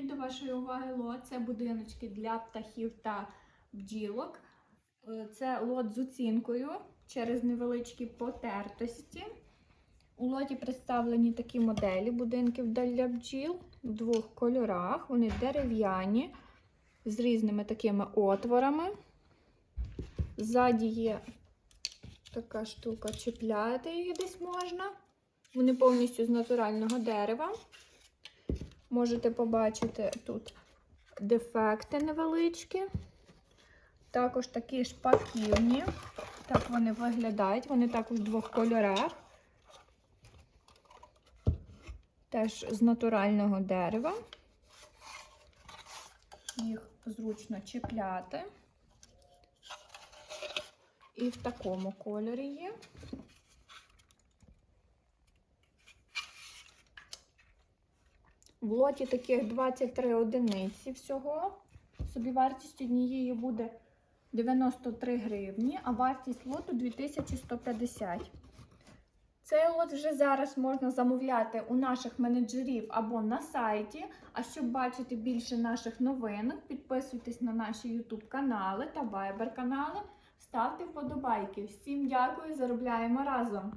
Сьогодні до вашої уваги лот це будиночки для птахів та бджілок. Е, Це лот з оцінкою через невеличкі потертості. У лоті представлені такі моделі будинків для бджіл в двох кольорах. Вони дерев'яні з різними такими отворами. Ззаді є така штука, чіпляти їх десь можна. Вони повністю з натурального дерева. Можете побачити тут дефекти невеличкі. Також такі шпаківні. Так вони виглядають. Вони також в двох кольорах. Теж з натурального дерева. Їх зручно чіпляти. І в такому кольорі є. В лоті таких 23 одиниці всього. Собівартість однієї буде 93 гривні, а вартість лоту 2150. Цей лот вже зараз можна замовляти у наших менеджерів або на сайті. А щоб бачити більше наших новинок, підписуйтесь на наші YouTube канали та Viber канали. Ставте вподобайки. Всім дякую, заробляємо разом!